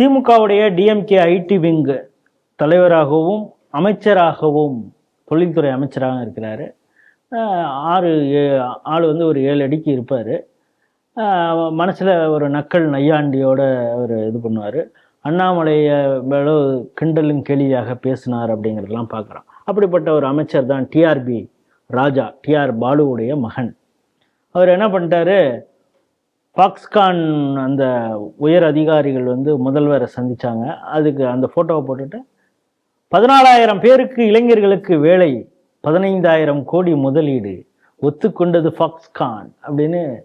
திமுகவுடைய DMK IT wing தலைவராகவும் அமைச்சராகவும் தொழில்துறை அமைச்சராகவும் இருக்கிறாரு. ஆறு ஏ- ஆள் வந்து ஒரு ஏழு அடிக்கு இருப்பார். மனசில் ஒரு நக்கல் நையாண்டியோட அவர் இது பண்ணுவார். அண்ணாமலையை மேல கிண்டலும் கேலியாக பேசினார் அப்படிங்கிறதெல்லாம் பார்க்குறோம். அப்படிப்பட்ட ஒரு அமைச்சர் தான் டிஆர்பி ராஜா டிஆர் பாலுவுடைய மகன். அவர் என்ன பண்ணிட்டாரு? பாக்ஸ்கான் அந்த உயர் அதிகாரிகள் வந்து முதல்வரை சந்தித்தாங்க அதுக்கு அந்த ஃபோட்டோவை போட்டுட்டு பதினாலாயிரம் பேருக்கு இளைஞர்களுக்கு வேலை பதினைந்தாயிரம் கோடி முதலீடு ஒத்துக்கொண்டது ஃபாக்ஸ்கான் அப்படின்னு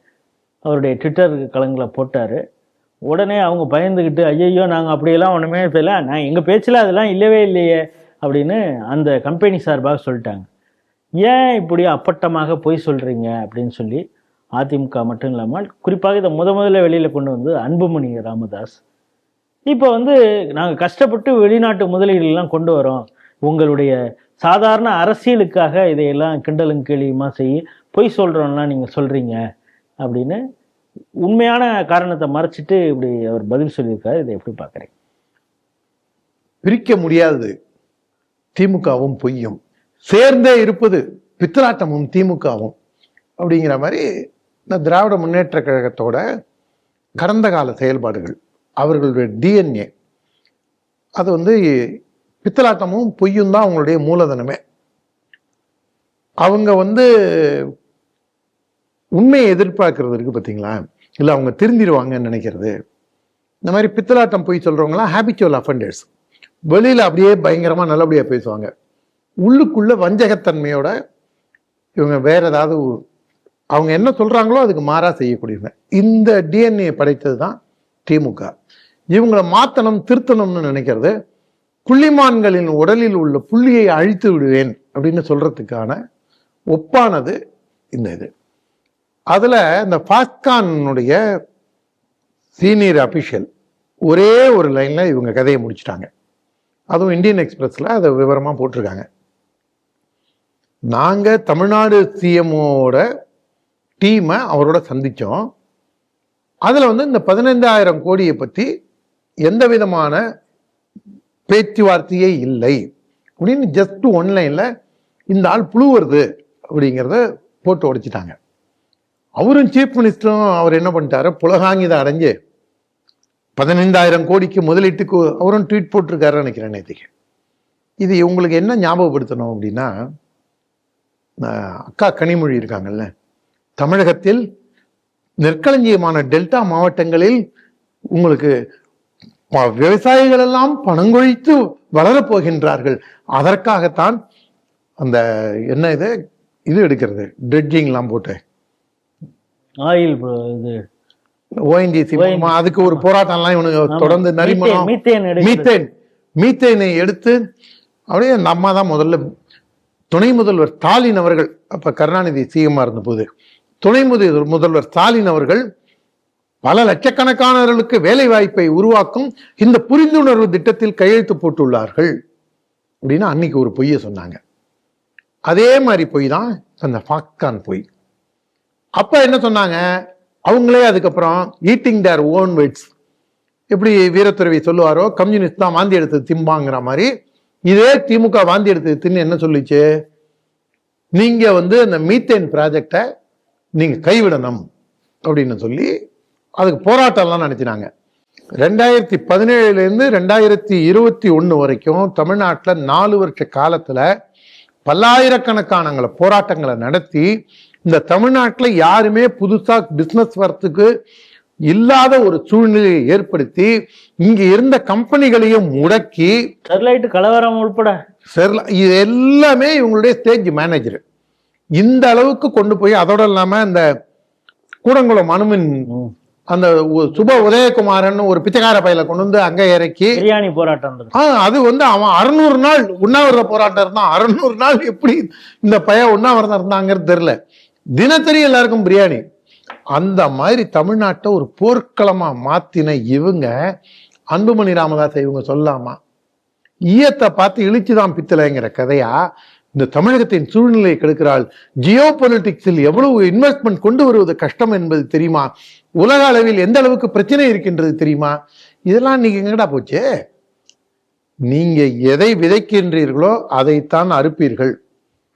அவருடைய ட்விட்டர் கலங்கில் போட்டார். உடனே அவங்க பயந்துக்கிட்டு ஐயையோ நாங்கள் அப்படியெல்லாம் ஒன்றுமே செய்யல நான் எங்கள் பேச்சில் அதெல்லாம் இல்லவே இல்லையே அப்படின்னு அந்த கம்பெனி சார்பாக சொல்லிட்டாங்க. ஏன் இப்படி அப்பட்டமாக பொய் சொல்கிறீங்க அப்படின்னு சொல்லி அதிமுக மட்டும் இல்லாமல் குறிப்பாக இதை முத முதல்ல வெளியில் கொண்டு வந்து அன்புமணி ராமதாஸ். இப்போ வந்து நாங்கள் கஷ்டப்பட்டு வெளிநாட்டு முதலீடுலாம் கொண்டு வரோம். உங்களுடைய சாதாரண அரசியலுக்காக இதையெல்லாம் கிண்டலும் கேலியுமா செய்ய பொய் சொல்கிறோம்லாம் நீங்கள் சொல்கிறீங்க அப்படின்னு உண்மையான காரணத்தை மறைச்சிட்டு இப்படி அவர் பதில் சொல்லியிருக்காரு. இதை எப்படி பார்க்குறீங்க? பிரிக்க முடியாது. திமுகவும் பொய்யும். சேர்ந்தே இருப்பது பித்தலாட்டமும் திமுகவும் அப்படிங்கிற மாதிரி இந்த திராவிட முன்னேற்ற கழகத்தோட கடந்த கால செயல்பாடுகள் அவர்களுடைய டிஎன்ஏ அது வந்து பித்தலாட்டமும் பொய்யும் தான் அவங்களுடைய மூலதனமே. அவங்க வந்து உண்மையை எதிர்பார்க்கறது இருக்கு பார்த்தீங்களா இல்லை அவங்க திருந்திடுவாங்கன்னு நினைக்கிறது. இந்த மாதிரி பித்தலாட்டம் பொய் சொல்கிறவங்களாம் ஹேபிச்சுவல் அஃபண்டர்ஸ் வெளியில் அப்படியே பயங்கரமாக நல்லபடியாக பேசுவாங்க. உள்ளுக்குள்ளே வஞ்சகத்தன்மையோட இவங்க வேற ஏதாவது அவங்க என்ன சொல்கிறாங்களோ அதுக்கு மாறாக செய்யக்கூடியவங்க. இந்த டிஎன்ஏ படைத்தது தான் திமுக இவங்களை மாத்தணும் திருத்தணும்னு நினைக்கிறது புள்ளிமான்களின் உடலில் உள்ள புள்ளியை அழித்து விடுவேன் அப்படின்னு சொல்கிறதுக்கான ஒப்பானது இந்த இது. அதில் இந்த பாஸ்கானுடைய சீனியர் அபிஷியல் ஒரே ஒரு லைனில் இவங்க கதையை முடிச்சிட்டாங்க. அதுவும் இந்தியன் எக்ஸ்பிரஸில் அதை விவரமாக போட்டிருக்காங்க. நாங்கள் தமிழ்நாடு சிஎம்ஓட டீமை அவரோட சந்தித்தோம் அதில் வந்து இந்த பதினைந்தாயிரம் கோடியை பற்றி எந்த விதமான பேச்சுவார்த்தையே இல்லை. அப்படின்னு ஜஸ்ட் ஒன்லைனில் இந்த ஆள் புழுவருது அப்படிங்கிறத போட்டு உடைச்சிட்டாங்க அவரும் சீஃப் மினிஸ்டரும் அவர் என்ன பண்ணிட்டாரு? புலகாங்கிதம் அடைஞ்சு பதினைந்தாயிரம் கோடிக்கு முதலீட்டுக்கு அவரும் ட்வீட் போட்டிருக்காரு நினைக்கிறேன் நேற்றுக்கு இது உங்களுக்கு என்ன ஞாபகப்படுத்தணும் அப்படின்னா அக்கா கனிமொழி இருக்காங்கல்ல தமிழகத்தில் நெற்களஞ்சியமான டெல்டா மாவட்டங்களில் உங்களுக்கு விவசாயிகள் எல்லாம் பணங்கொழித்து வளரப் போகின்றார்கள் அதற்காகத்தான் அந்த என்ன இது? இது எடுக்கிறது. ட்ரெட்ஜிங்லாம் போட்டு. ஆயில் இது. ஓஎன்ஜிசி. அதுக்கு ஒரு போராட்டம்லாம் இவனுங்க தொடர்ந்து நரிமணம். மீத்தேன். மீத்தேன். எடுத்து அப்படியே நம்ம தான் முதல்ல துணை முதல்வர் ஸ்டாலின் அவர்கள் அப்ப கருணாநிதி சிஎம்மா இருந்தபோது. துணை முதல்வர் முதல்வர் ஸ்டாலின் அவர்கள் பல லட்சக்கணக்கானவர்களுக்கு வேலை வாய்ப்பை உருவாக்கும் இந்த புரிந்துணர்வு திட்டத்தில் கையெழுத்து போட்டுள்ளார்கள் அப்படின்னு அன்னைக்கு ஒரு பொய்யை சொன்னாங்க. அதே மாதிரி பொய் தான் அந்த ஃபாக்கான் பொய். அப்ப என்ன சொன்னாங்க? அவங்களே அதுக்கப்புறம் ஈட்டிங் தேர் ஓன் வெட்ஸ் எப்படி வீரத்துறவி சொல்லுவாரோ கம்யூனிஸ்ட் தான் வாந்தி எடுத்து திம்பாங்கிற மாதிரி. இதே திமுக வாந்தி எடுத்து தின்னு என்ன சொல்லிச்சு? நீங்க வந்து அந்த மீத்தேன் ப்ராஜெக்டை நீங்க கைவிடணும் அப்படின்னு சொல்லி அதுக்கு போராட்டம்லாம் நடத்தினாங்க. ரெண்டாயிரத்தி பதினேழுல இருந்து ரெண்டாயிரத்தி இருபத்தி ஒண்ணு வரைக்கும் தமிழ்நாட்டுல நாலு வருஷ காலத்துல பல்லாயிரக்கணக்கானங்களை போராட்டங்களை நடத்தி இந்த தமிழ்நாட்டுல யாருமே புதுசா பிசினஸ் வரத்துக்கு இல்லாத ஒரு சூழ்நிலையை ஏற்படுத்தி இங்க இருந்த கம்பெனிகளையும் முடக்கி ஸ்டெர்லைட் கலவரம் உட்பட செர்ல- இது எல்லாமே இவங்களுடைய ஸ்டேஜ் மேனேஜர் இந்த அளவுக்கு கொண்டு போய் அதோட இல்லாம இந்த கூடங்குளம் அனுமின். அந்த சுப உதயகுமாரன் ஒரு பிச்சைக்கார பையில கொண்டு வந்து அங்க இறக்கி பிரியாணி போராட்டம் அது வந்து அவன் அறுநூறு நாள் உண்ணாவிரத போராட்டம் இருந்தான். அறுநூறு நாள் எப்படி இந்த பையன் உண்ணாவிரதம் இருந்தாங்கிறது தெரியல. தினசரி எல்லாருக்கும் பிரியாணி. அந்த மாதிரி தமிழ்நாட்டை ஒரு போர்க்களமா மாத்தின இவங்க அன்புமணி ராமதாஸ் இவங்க சொல்லாமா? ஈயத்தை பார்த்து இழிச்சுதான் பித்தளைங்கிற கதையா? இந்த தமிழகத்தின் சூழ்நிலையை கெடுக்கிறாள். ஜியோ பொலிட்டிக்ஸில் எவ்வளவு இன்வெஸ்ட்மெண்ட் கொண்டு வருவது கஷ்டம் என்பது தெரியுமா? உலக அளவில் எந்த அளவுக்கு பிரச்சனை இருக்கின்றது தெரியுமா? இதெல்லாம் இன்னைக்கு எங்கடா போச்சு? நீங்க எதை விதைக்கின்றீர்களோ அதைத்தான் அறுப்பீர்கள்.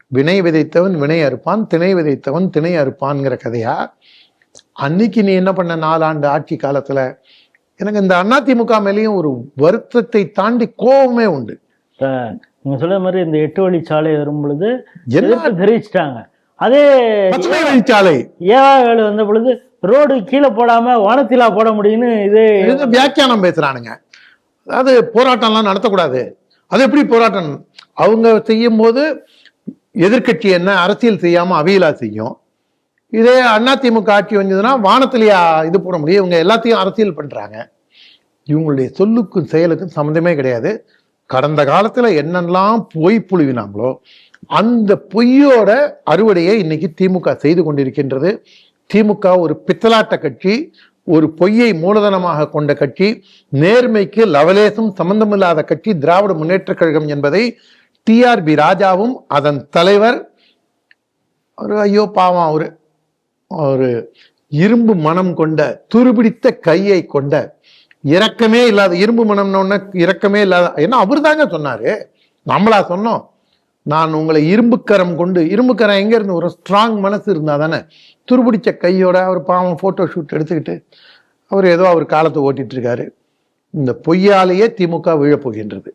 வினை விதைத்தவன் வினை அறுப்பான் திணை விதைத்தவன் திணை அறுப்பான்ங்கிற கதையா? அன்னைக்கு நீ என்ன பண்ண நாலாண்டு ஆட்சி காலத்துல? எனக்கு இந்த அதிமுக மேலேயும் ஒரு வருத்தத்தை தாண்டி கோபமே உண்டு. இப்ப நீங்க சொல்ற மாதிரி இந்த எட்டு வழி சாலை வரும் பொழுது எதிர்ப்பு தெரிவிச்சிட்டாங்க. அதே வழிச்சாலை ஏழு வந்த பொழுது ரோடு கீழே போடாம வானத்திலா போட முடியும்னு இது இது வியாக்கியானம் பேசுறானுங்க. அதாவது போராட்டம்லாம் நடத்தக்கூடாது. அது எப்படி போராட்டம்? அவங்க செய்யும் போது எதிர்க்கட்சி என்ன அரசியல் செய்யாம அவியலா செய்யும். இதே அதிமுக ஆட்சி வந்ததுன்னா வானத்திலேயா இது போட முடியும். இவங்க எல்லாத்தையும் அரசியல் பண்றாங்க. இவங்களுடைய சொல்லுக்கும் செயலுக்கும் சம்மந்தமே கிடையாது. கடந்த காலத்துல என்னெல்லாம் பொய் புழுவினாங்களோ அந்த பொய்யோட அறுவடையை இன்னைக்கு திமுக செய்து கொண்டிருக்கின்றது. திமுக ஒரு பித்தலாட்ட கட்சி ஒரு பொய்யை மூலதனமாக கொண்ட கட்சி நேர்மைக்கு லவலேசும் சம்பந்தமில்லாத கட்சி திராவிட முன்னேற்ற கழகம் என்பதை டிஆர்பி ராஜாவும் அதன் தலைவர் ஒரு ஐயோ பாவம் ஒரு ஒரு இரும்பு மனம் கொண்ட துருபிடித்த கையை கொண்ட இரக்கமே இல்லாத இரும்பு மனம்னு இரக்கமே இல்லாத ஏன்னா அவர் தாங்க சொன்னாரு? நம்மளா சொன்னோம். நான் உங்களை இரும்புக்கரம் கொண்டு இரும்புக்கரம் எங்க இருந்து? ஒரு ஸ்ட்ராங் மனசு இருந்தா தானே. துருபிடிச்ச கையோட அவர் பாவம் போட்டோ ஷூட் எடுத்துக்கிட்டு அவர் ஏதோ அவர் காலத்தை ஓட்டிட்டு இருக்காரு. இந்த பொய்யாலேயே திமுக விழப்போகின்றது.